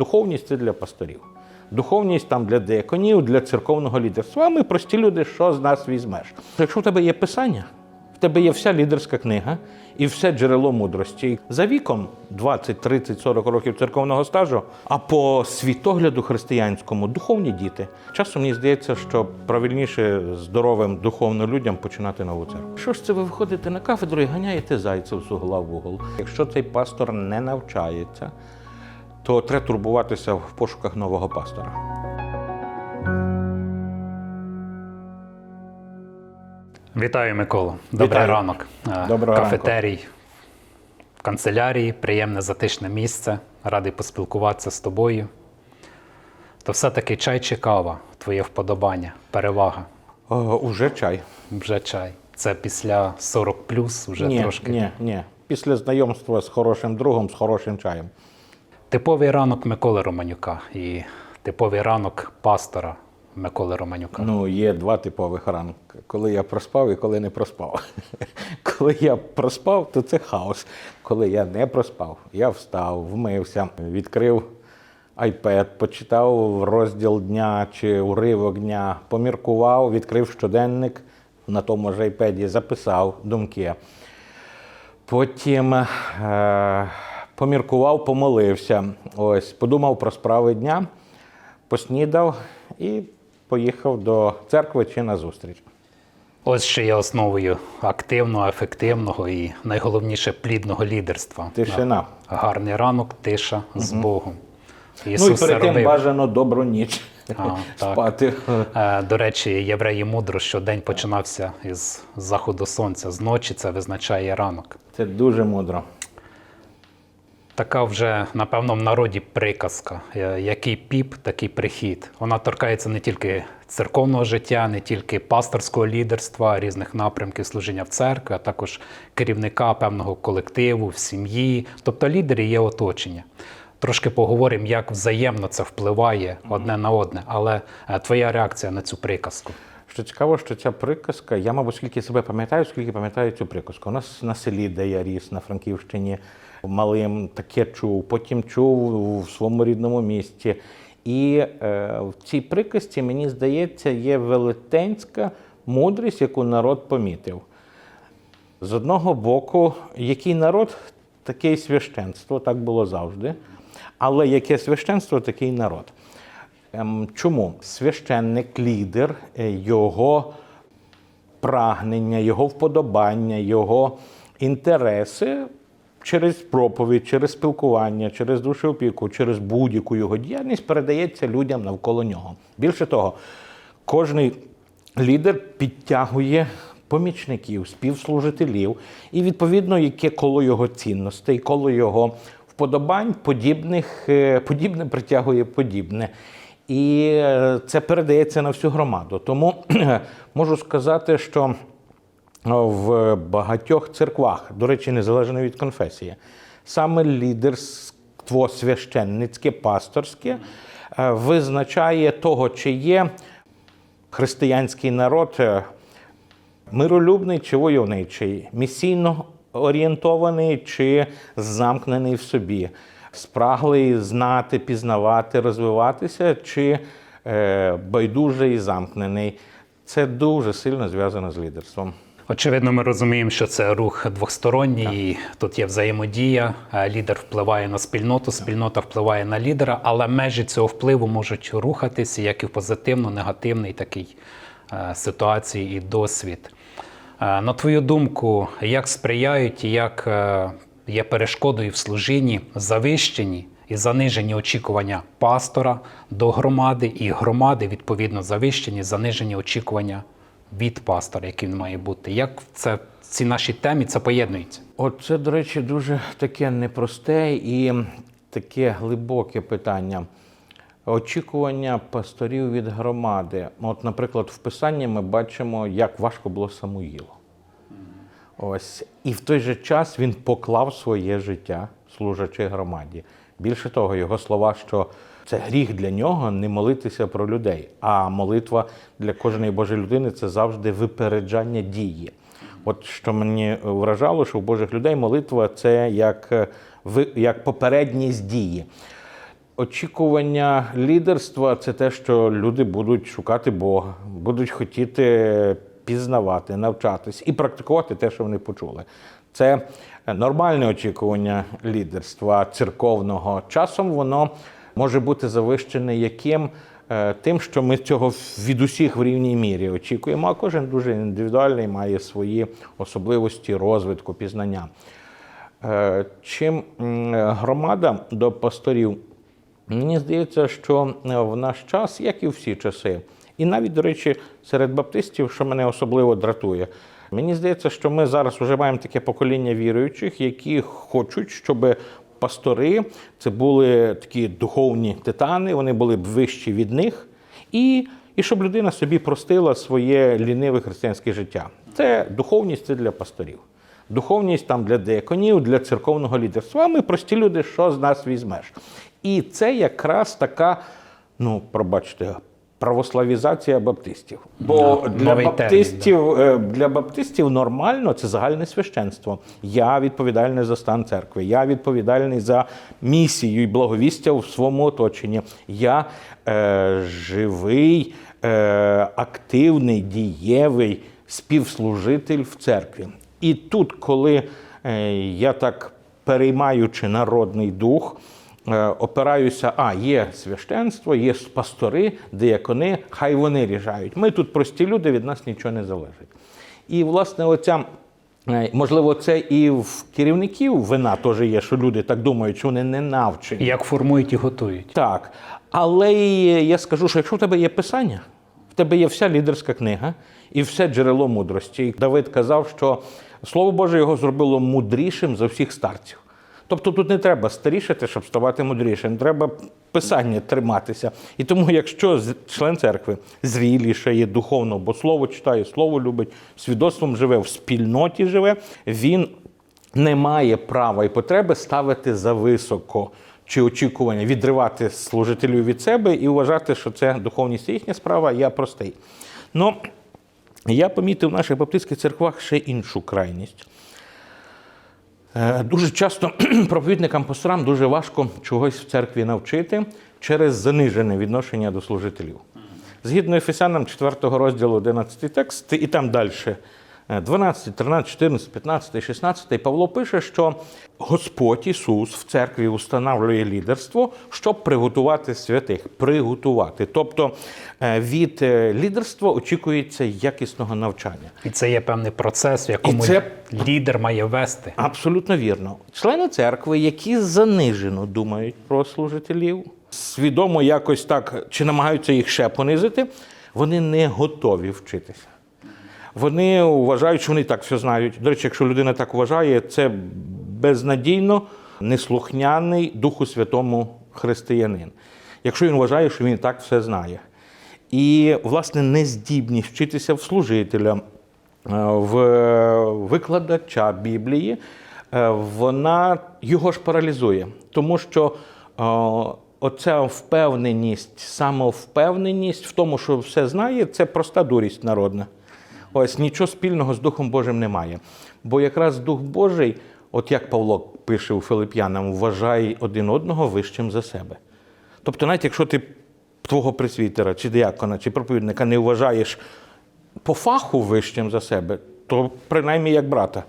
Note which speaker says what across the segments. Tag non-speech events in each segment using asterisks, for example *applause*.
Speaker 1: духовність це для пасторів. Духовність там для деяконів, для церковного лідерства. Ми прості люди, що з нас візьмеш? Якщо в тебе є писання, в тебе є вся лідерська книга і все джерело мудрості. За віком 20, 30, 40 років церковного стажу, а по світогляду християнському духовні діти. Часом мені здається, що правильніше здоровим духовно людям починати нову церкву. Що ж це ви виходите на кафедру і ганяєте зайців з угла в угол? Якщо цей пастор не навчається, то треба турбуватися в пошуках нового пастора.
Speaker 2: Вітаю, Микола. Добрий
Speaker 1: Вітаю.
Speaker 2: ранок.
Speaker 1: Доброго.
Speaker 2: Кафетерій в канцелярії, приємне затишне місце. Радий поспілкуватися з тобою. То все-таки чай чи кава, твоє вподобання, перевага.
Speaker 1: О, уже чай.
Speaker 2: Вже чай. Це після 40 плюс, вже
Speaker 1: ні,
Speaker 2: трошки.
Speaker 1: ні, ні. Після знайомства з хорошим другом, з хорошим чаєм.
Speaker 2: Типовий ранок Миколи Романюка і типовий ранок пастора Миколи Романюка.
Speaker 1: Ну, є два типових ранки. Коли я проспав і коли не проспав. *laughs* Коли я проспав, то це хаос. Коли я не проспав, я встав, вмився, відкрив iPad, почитав розділ дня чи уривок дня, поміркував, відкрив щоденник на тому ж iPad, записав думки. Потім е, поміркував, помолився. Ось, подумав про справи дня, поснідав і поїхав до церкви чи на зустріч.
Speaker 2: Ось що є основою активного, ефективного і найголовніше плідного лідерства.
Speaker 1: Тишина.
Speaker 2: Гарний ранок, тиша з Богом.
Speaker 1: ну і
Speaker 2: Ісус
Speaker 1: перед тим бажано добру ніч
Speaker 2: А, так.
Speaker 1: спати.
Speaker 2: Е, До речі, євреї мудро, що день починався із заходу сонця. З ночі це визначає ранок.
Speaker 1: Це дуже мудро.
Speaker 2: Така вже, напевно, в народі приказка. Е, Який піп, такий прихід. Вона торкається не тільки церковного життя, не тільки пасторського лідерства, різних напрямків служіння в церкві, а також керівника певного колективу, в сім'ї. Тобто лідери є оточення. Трошки поговоримо, як взаємно це впливає одне на одне. Але е, твоя реакція на цю приказку.
Speaker 1: Що цікаво, що ця приказка, я, мабуть, скільки себе пам'ятаю, скільки пам'ятаю цю приказку. У нас на селі, де я ріс, на Франківщині, малим таке чув, потім чув в своєму рідному місті. І е, в цій приказці, мені здається, є велетенська мудрість, яку народ помітив. З одного боку, який народ, таке й священство, так було завжди. Але яке священство, такий народ. Ем, Чому? Священник, лідер, е, його прагнення, його вподобання, його інтереси через проповідь, через спілкування, через душеопіку, через будь-яку його діяльність передається людям навколо нього. Більше того, кожний лідер підтягує помічників, співслужителів, і відповідно, яке коло його цінностей, коло його вподобань, подібних, е, подібне притягує подібне. І е, це передається на всю громаду. Тому *clears throat* можу сказати, що в багатьох церквах, до речі, незалежно від конфесії, саме лідерство священницьке, пасторське е, визначає того, чи є християнський народ е, миролюбний чи войовничий, місійно орієнтований чи замкнений в собі, спраглий знати, пізнавати, розвиватися, чи е, байдужий і замкнений. Це дуже сильно зв'язано з лідерством.
Speaker 2: Очевидно, ми розуміємо, що це рух двосторонній, і тут є взаємодія. е, Лідер впливає на спільноту, спільнота впливає на лідера, але межі цього впливу можуть рухатися як і в позитивно, негативний такий е, ситуації і досвід. На твою думку, як сприяють і як є перешкодою в служінні завищені і занижені очікування пастора до громади, і громади, відповідно, завищені, занижені очікування від пастора, він має бути. Як це в цій нашій темі це поєднується?
Speaker 1: От це, до речі, дуже таке непросте і таке глибоке питання. Очікування пасторів від громади. От, наприклад, в Писанні ми бачимо, як важко було Самуїлу. Ось. І в той же час він поклав своє життя, служачи громаді. Більше того, його слова, що це гріх для нього не молитися про людей. А молитва для кожної Божої людини це завжди випереджання дії. От що мені вражало, що у Божих людей молитва це як, е, як попередність дії. Очікування лідерства це те, що люди будуть шукати Бога, будуть хотіти пізнавати, навчатись і практикувати те, що вони почули. Це нормальне очікування лідерства церковного. Часом воно може бути завищене яким Е, тим, що ми цього від усіх в рівній мірі очікуємо, а кожен дуже індивідуальний має свої особливості розвитку, пізнання. Е, Чим громада до пасторів, мені здається, що е, в наш час, як і всі часи, і навіть, до речі, серед баптистів, що мене особливо дратує, мені здається, що ми зараз вже маємо таке покоління віруючих, які хочуть, щоб пастори це були такі духовні титани, вони були б вищі від них, і, і щоб людина собі простила своє ліниве християнське життя. Це духовність це для пасторів. Духовність там для деяконів, для церковного лідерства. Ми прості люди, що з нас візьмеш? І це якраз така, ну, пробачте, православізація баптистів. Бо для
Speaker 2: новий термін,
Speaker 1: баптистів, е, для баптистів нормально це загальне священство. Я відповідальний за стан церкви, я відповідальний за місію і благовістя в своєму оточенні. Я е, живий, е, активний, дієвий співслужитель в церкві. І тут, коли е, я так переймаючи народний дух, опираюся, а є священство, є пастори, деякони, хай вони рішають. Ми тут прості люди, від нас нічого не залежить. І, власне, оця. е, Можливо, це і в керівників вина теж є, що люди так думають, що вони не навчені.
Speaker 2: Як формують і готують.
Speaker 1: Так. Але я скажу, що якщо в тебе є писання, в тебе є вся лідерська книга і все джерело мудрості. І Давид казав, що Слово Боже його зробило мудрішим за всіх старців. Тобто тут не треба старішати, щоб ставати мудрішим. Треба писання триматися. І тому, якщо член церкви зріліше є духовно, бо слово читає, слово любить, свідоцтвом живе, в спільноті живе, він не має права і потреби ставити зависоко чи очікування, відривати служителів від себе і вважати, що це духовність їхня справа, я простий. Ну, я помітив в наших баптистських церквах ще іншу крайність. Е, Дуже часто *clears throat* проповідникам пасторам дуже важко чогось в церкві навчити через занижене відношення до служителів. Згідно Ефесянам 4 розділу 11 текст, і там далі 12, 13, 14, 15, 16 Павло пише, що Господь Ісус в церкві установлює лідерство, щоб приготувати святих. Приготувати. Тобто е, від е, лідерства очікується якісного навчання.
Speaker 2: І це є певний процес, в якому
Speaker 1: І це-
Speaker 2: лідер має вести.
Speaker 1: Абсолютно вірно. Члени церкви, які занижено думають про служителів, свідомо якось так чи намагаються їх ще понизити, вони не готові вчитися. Вони вважають, що вони так все знають. До речі, якщо людина так вважає, це безнадійно неслухняний Духу Святому християнин. Якщо він вважає, що він так все знає. І, власне, нездібність вчитися в служителя, е, в викладача Біблії, е, вона його ж паралізує. Тому що е, оця впевненість, самовпевненість в тому, що все знає, це проста дурість народна. Ось нічого спільного з Духом Божим немає. Бо якраз Дух Божий, от як Павло пише у Филип'янам, вважає один одного вищим за себе. Тобто, навіть якщо ти твого присвітера, чи діакона, чи проповідника не вважаєш по фаху вищим за себе, то принаймні як брата.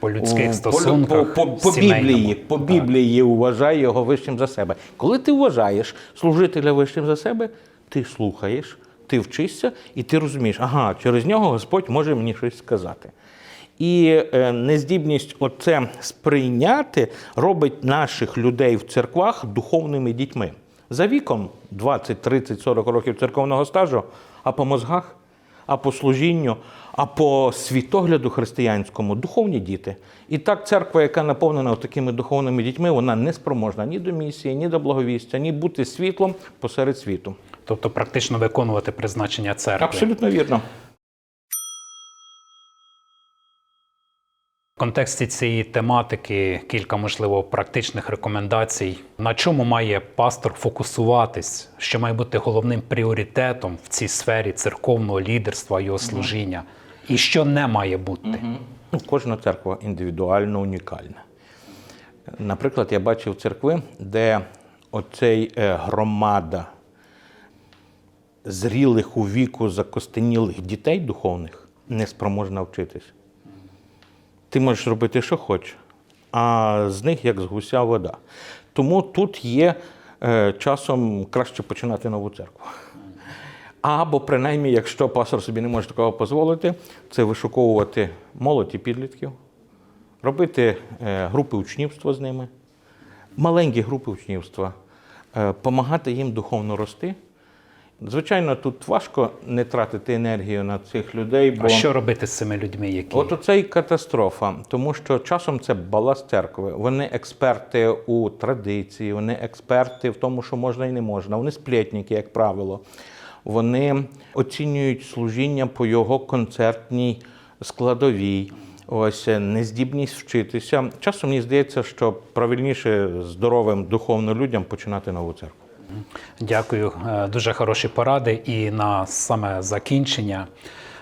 Speaker 2: По людських стосунках.
Speaker 1: По, по, по,
Speaker 2: сімейному.
Speaker 1: Біблії, по Біблії вважає його вищим за себе. Коли ти вважаєш служителя вищим за себе, ти слухаєш, ти вчишся і ти розумієш, ага, через нього Господь може мені щось сказати. І е, нездібність оце сприйняти робить наших людей в церквах духовними дітьми. За віком 20, 30, 40 років церковного стажу, а по мозгах а по служінню, а по світогляду християнському духовні діти. І так церква, яка наповнена такими духовними дітьми, вона не спроможна ні до місії, ні до благовістя, ні бути світлом посеред світу.
Speaker 2: Тобто практично виконувати призначення церкви.
Speaker 1: Абсолютно вірно.
Speaker 2: В контексті цієї тематики кілька, можливо, практичних рекомендацій. На чому має пастор фокусуватись, що має бути головним пріоритетом в цій сфері церковного лідерства його служіння, і що не має бути.
Speaker 1: Ну, кожна церква індивідуально унікальна. Наприклад, я бачив церкви, де оцей е, громада зрілих у віку закостенілих дітей духовних не спроможна вчитись. Ти можеш робити, що хочеш, а з них як з гуся вода. Тому тут є е, часом краще починати нову церкву. Або, принаймні, якщо пастор собі не може такого дозволити, це вишуковувати молодь підлітків, робити е, групи учнівства з ними, маленькі групи учнівства, допомагати їм духовно рости. Звичайно, тут важко не тратити енергію на цих людей, бо
Speaker 2: А що робити з цими людьми, які
Speaker 1: От оце і катастрофа, тому що часом це баласт церкви. Вони експерти у традиції, вони експерти в тому, що можна і не можна. Вони сплетники, як правило. Вони оцінюють служіння по його концертній складовій. Ось е, нездібність вчитися. Часом мені здається, що правильніше здоровим духовно людям починати нову церкву.
Speaker 2: Дякую, Е, дуже хороші поради. І на саме закінчення,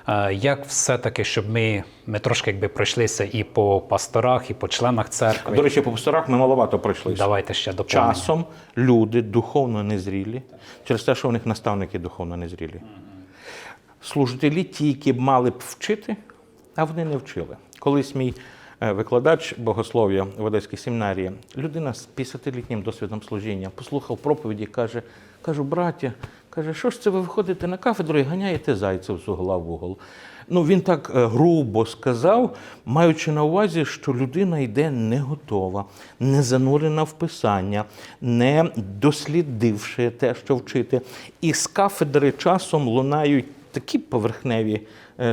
Speaker 2: е, як все-таки, щоб ми, ми трошки якби пройшлися і по пасторах, і по членах церкви.
Speaker 1: До речі, по пасторах ми маловато пройшлися.
Speaker 2: Давайте ще доповнимо.
Speaker 1: Часом люди духовно незрілі через те, що у них наставники духовно незрілі. Служителі ті, які мали б вчити, а вони не вчили. Колись мій викладач богослов'я в Одеській семінарії, людина з 50-літнім досвідом служіння, послухав проповіді, каже: кажу, браття, каже, що ж це ви виходите на кафедру і ганяєте зайців з угла в угол. Ну, він так е, грубо сказав, маючи на увазі, що людина йде не готова, не занурена в писання, не дослідивши те, що вчити. І з кафедри часом лунають такі поверхневі е,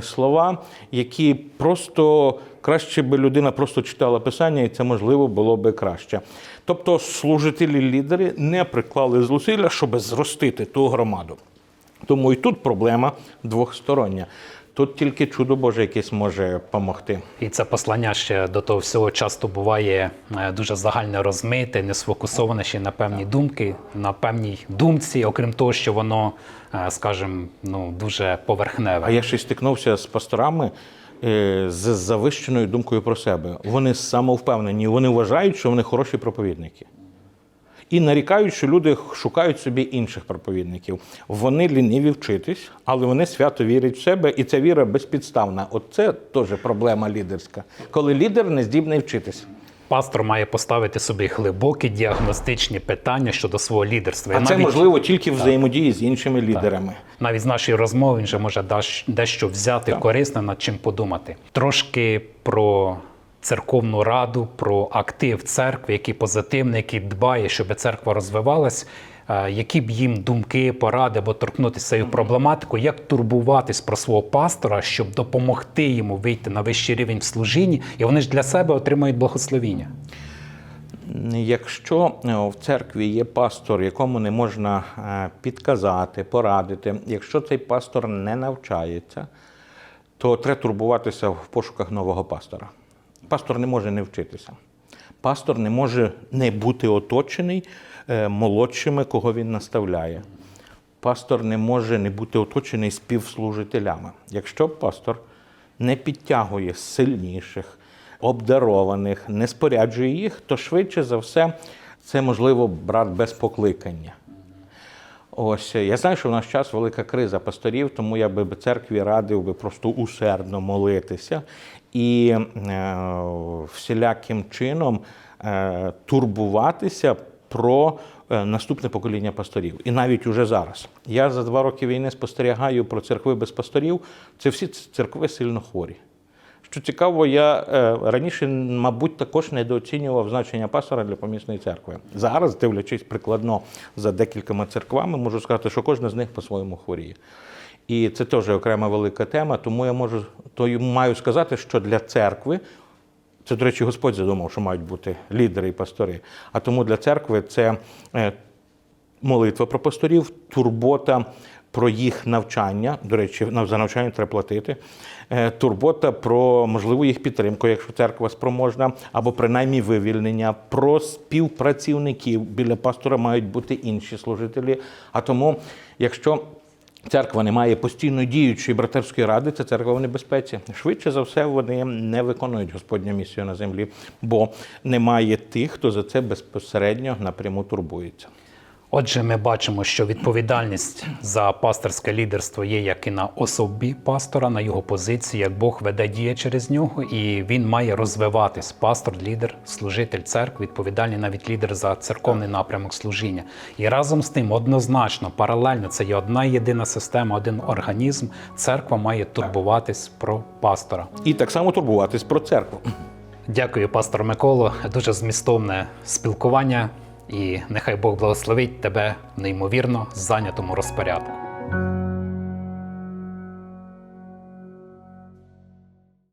Speaker 1: слова, які просто краще би людина просто читала писання, і це можливо було би краще. Тобто служителі-лідери не приклали зусилля, щоб зростити ту громаду. Тому і тут проблема двохстороння. Тут тільки чудо Боже якесь може допомогти.
Speaker 2: І це послання ще до того всього часто буває е, дуже загальне розмите, не сфокусоване ще на певні думки, на певній думці, окрім того, що воно, е, скажімо, ну дуже поверхневе.
Speaker 1: А я ще стикнувся з пасторами е, з завищеною думкою про себе. Вони самовпевнені, вони вважають, що вони хороші проповідники. І нарікають, що люди шукають собі інших проповідників. Вони ліниві вчитись, але вони свято вірять в себе, і ця віра безпідставна. От це теж проблема лідерська, коли лідер не здібний вчитись.
Speaker 2: Пастор має поставити собі глибокі діагностичні питання щодо свого лідерства.
Speaker 1: А
Speaker 2: І
Speaker 1: це
Speaker 2: навіть-
Speaker 1: можливо тільки в взаємодії з іншими лідерами.
Speaker 2: Навіть з нашої розмови він вже може дещо взяти корисне, над чим подумати. Трошки про церковну раду, про актив церкви, який позитивний, який дбає, щоб церква розвивалась. Е, Які б їм думки, поради або торкнутися цією проблематикою, як турбуватись про свого пастора, щоб допомогти йому вийти на вищий рівень в служінні, і вони ж для себе отримають благословіння.
Speaker 1: Якщо е, в церкві є пастор, якому не можна е, підказати, порадити, якщо цей пастор не навчається, то треба турбуватися в пошуках нового пастора. Пастор не може не вчитися. Пастор не може не бути оточений е, молодшими, кого він наставляє. Пастор не може не бути оточений співслужителями. Якщо пастор не підтягує сильніших, обдарованих, не споряджує їх, то швидше за все це можливо брат без покликання. Ось я знаю, що в наш час велика криза пасторів, тому я би церкві радив би просто усердно молитися і е, всіляким чином е, турбуватися про е, наступне покоління пасторів. І навіть уже зараз. Я за два роки війни спостерігаю про церкви без пасторів. Це всі церкви сильно хворі. Що цікаво, я раніше, мабуть, також недооцінював значення пастора для помісної церкви. Зараз, дивлячись прикладно за декількома церквами, можу сказати, що кожна з них по-своєму хворіє. І це теж окрема велика тема, тому я можу то маю сказати, що для церкви. Це, до речі, Господь задумав, що мають бути лідери і пастори. А тому для церкви це е, молитва про пасторів, турбота про їх навчання. До речі, за навчання треба платити. Е, Турбота про можливу їх підтримку, якщо церква спроможна, або принаймні вивільнення, про співпрацівників. Біля пастора мають бути інші служителі. А тому, якщо Церква не має постійно діючої братерської ради, це церква в небезпеці. Швидше за все, вони не виконують Господню місію на землі, бо немає тих, хто за це безпосередньо напряму турбується.
Speaker 2: Отже, ми бачимо, що відповідальність за пасторське лідерство є як і на особі пастора, на його позиції, як Бог веде діє через нього, і він має розвиватись. Пастор, лідер, служитель церкви, відповідальний навіть лідер за церковний напрямок служіння. І разом з тим, однозначно, паралельно, це є одна єдина система, один організм. Церква має турбуватись про пастора.
Speaker 1: І так само турбуватись про церкву.
Speaker 2: Дякую, пастор Миколо. Дуже змістовне спілкування, і нехай Бог благословить тебе в неймовірно зайнятому розпорядку.